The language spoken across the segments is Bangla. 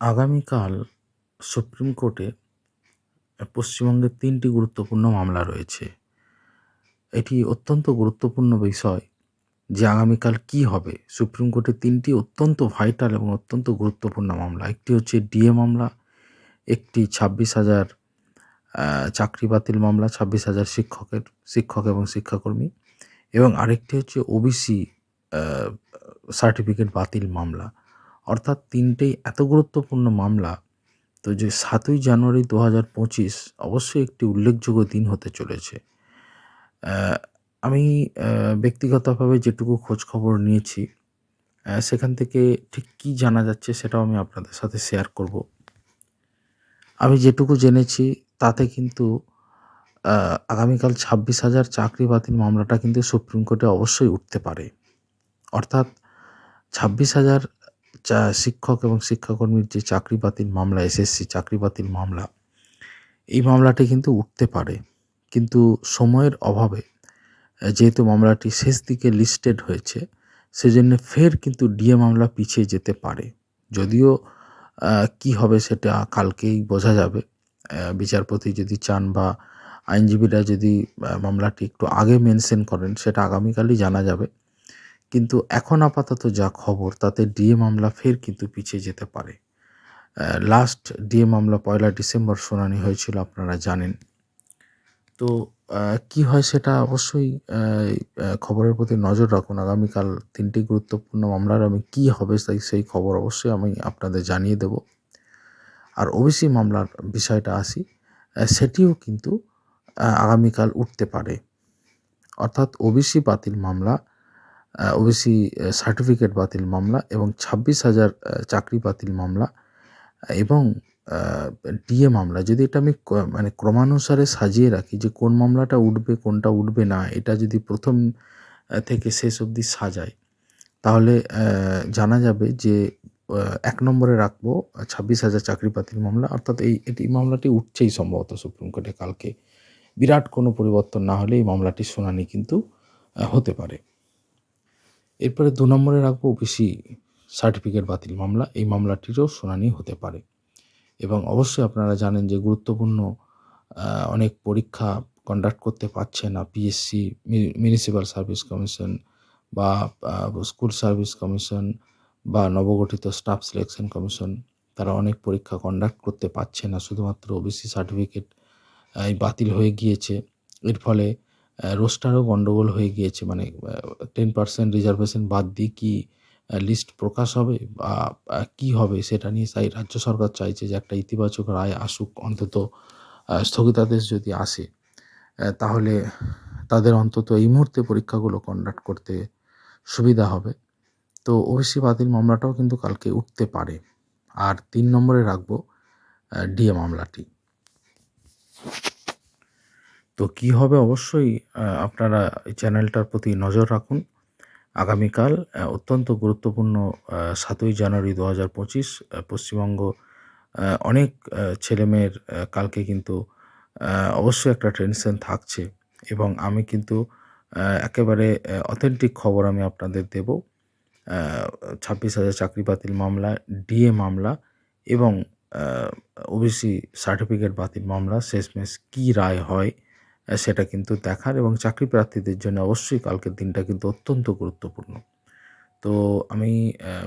আগামীকাল সুপ্রিম কোর্টে পশ্চিমবঙ্গের তিনটি গুরুত্বপূর্ণ মামলা রয়েছে। এটি অত্যন্ত গুরুত্বপূর্ণ বিষয় যে আগামীকাল কি হবে। সুপ্রিম কোর্টে তিনটি অত্যন্ত ভাইটাল এবং অত্যন্ত গুরুত্বপূর্ণ মামলা। একটি হচ্ছে ডিএ মামলা, একটি ছাব্বিশ হাজার চাকরি বাতিল মামলা, ছাব্বিশ হাজার শিক্ষকের, শিক্ষক এবং শিক্ষাকর্মী এবং আরেকটি হচ্ছে ওবিসি সার্টিফিকেট বাতিল মামলা। অর্থাৎ তিনটেই এত গুরুত্বপূর্ণ মামলা, তো যে সাতই জানুয়ারি দু হাজার পঁচিশ অবশ্যই একটি উল্লেখযোগ্য দিন হতে চলেছে। আমি ব্যক্তিগতভাবে যেটুকু খোঁজ খবর নিয়েছি সেখান থেকে ঠিক কী জানা যাচ্ছে সেটাও আমি আপনাদের সাথে শেয়ার করব। আমি যেটুকু জেনেছি, তাতে কিন্তু আগামীকাল ছাব্বিশ হাজার চাকরি বাতিল মামলাটা কিন্তু সুপ্রিম কোর্টে অবশ্যই উঠতে পারে। অর্থাৎ ছাব্বিশ হাজার চা, শিক্ষক এবং শিক্ষাকর্মীর যে চাকরি বাতিল মামলা, এসএসসি চাকরি বাতিল মামলা, এই মামলাটি কিন্তু উঠতে পারে। কিন্তু সময়ের অভাবে, যেহেতু মামলাটি শেষ দিকে লিস্টেড হয়েছে, সেজন্য ফের কিন্তু ডিএ মামলা পিছিয়ে যেতে পারে। যদিও কি হবে সেটা কালকেই বোঝা যাবে। বিচারপতি যদি চান বা আইনজীবীরা যদি মামলাটি একটু আগে মেনশন করেন, সেটা আগামীকালই জানা যাবে। কিন্তু এখন আপাতত যা খবর, তাতে ডিএ মামলা ফের কিন্তু পিছিয়ে যেতে পারে। লাস্ট ডিএ মামলা পয়লা ডিসেম্বর শুনানি হয়েছিল, আপনারা জানেন। তো কি হয় সেটা অবশ্যই খবরের প্রতি নজর রাখুন। আগামীকাল তিনটি গুরুত্বপূর্ণ মামলার আমি কি হবে তাই সেই খবর অবশ্যই আমি আপনাদের জানিয়ে দেব। আর ওবিসি মামলার বিষয়টা আসি সেটিও কিন্তু আগামীকাল উঠতে পারে। অর্থাৎ ওবিসি বাতিল মামলা ওবিসি সার্টিফিকেট বাতিল মামলা এবং ছাব্বিশ হাজার চাকরি বাতিল মামলা এবং ডিএ মামলা। যদি এটা আমি মানে ক্রমানুসারে সাজিয়ে রাখি যে কোন মামলাটা উঠবে, কোনটা উঠবে না, এটা যদি প্রথম থেকে শেষ অবধি সাজাই তাহলে জানা যাবে যে এক নম্বরে রাখব ছাব্বিশ হাজার চাকরি বাতিল মামলা। অর্থাৎ এই এটি মামলাটি উঠছেই সম্ভবত সুপ্রিম কোর্টে কালকে। বিরাট কোনো পরিবর্তন না হলে এই মামলাটির শুনানি কিন্তু হতে পারে। এরপরে দু নম্বরে রাখব ওবিসি সার্টিফিকেট বাতিল মামলা। এই মামলাটিরও শুনানি হতে পারে। এবং অবশ্যই আপনারা জানেন যে গুরুত্বপূর্ণ অনেক পরীক্ষা কন্ডাক্ট করতে পারছে না পিএসসি মিউনিসিপ্যাল সার্ভিস কমিশন বা স্কুল সার্ভিস কমিশন বা নবগঠিত স্টাফ সিলেকশন কমিশন তারা অনেক পরীক্ষা কন্ডাক্ট করতে পারছে না। শুধুমাত্র ওবিসি সার্টিফিকেট বাতিল হয়ে গিয়েছে। এর ফলে রোস্টারও গণ্ডগোল হয়ে গিয়েছে মানে টেন পার্সেন্ট রিজার্ভেশন বাদ দিয়ে কি লিস্ট প্রকাশ হবে বা কী হবে সেটা নিয়ে তাই রাজ্য সরকার চাইছে যে একটা ইতিবাচক রায় আসুক, অন্তত স্থগিতাদেশ যদি আসে তাহলে তাদের অন্তত এই মুহূর্তে পরীক্ষাগুলো কন্ডাক্ট করতে সুবিধা হবে। তো ওবিসি বাতিল মামলাটাও কিন্তু কালকে উঠতে পারে। আর তিন নম্বরে রাখব ডিএ মামলাটি। তো কি হবে অবশ্যই আপনারা এই চ্যানেলটার প্রতি নজর রাখুন। আগামীকাল অত্যন্ত গুরুত্বপূর্ণ সাতই জানুয়ারি দু হাজার পঁচিশ পশ্চিমবঙ্গ অনেক ছেলেমেয়ের কালকে কিন্তু অবশ্যই একটা টেনশন থাকছে এবং আমি কিন্তু একেবারে অথেন্টিক খবর আমি আপনাদের দেব। ছাব্বিশ হাজার চাকরি বাতিল মামলা, ডিএ মামলা এবং ওবিসি সার্টিফিকেট বাতিল মামলা, শেষমেশ কী রায় হয় সেটা কিন্তু দেখার এবং চাকরি প্রার্থীদের জন্য অবশ্যই কালকের দিনটা কিন্তু অত্যন্ত গুরুত্বপূর্ণ। তো আমি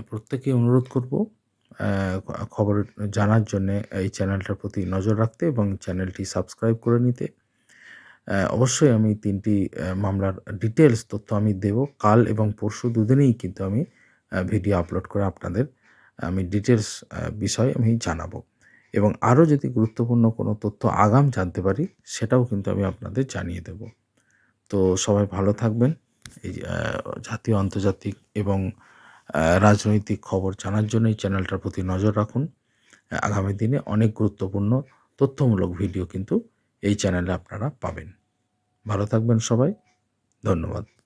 প্রত্যেকে অনুরোধ করব খবর জানার জন্যে এই চ্যানেলটার প্রতি নজর রাখতে এবং চ্যানেলটি সাবস্ক্রাইব করে নিতে। অবশ্যই আমি তিনটি মামলার ডিটেলস তথ্য আমি দেব। কাল এবং পরশু দুদিনেই কিন্তু আমি ভিডিও আপলোড করে আপনাদের আমি ডিটেলস বিষয় আমি জানাব। এবং আরও যদি গুরুত্বপূর্ণ কোনো তথ্য আগাম জানতে পারি, সেটাও কিন্তু আমি আপনাদের জানিয়ে দেব। তো সবাই ভালো থাকবেন। এই জাতীয়, আন্তর্জাতিক এবং রাজনৈতিক খবর জানার জন্য এই চ্যানেলটার প্রতি নজর রাখুন। আগামী দিনে অনেক গুরুত্বপূর্ণ, তথ্যমূলক ভিডিও কিন্তু এই চ্যানেলে আপনারা পাবেন। ভালো থাকবেন সবাই। ধন্যবাদ।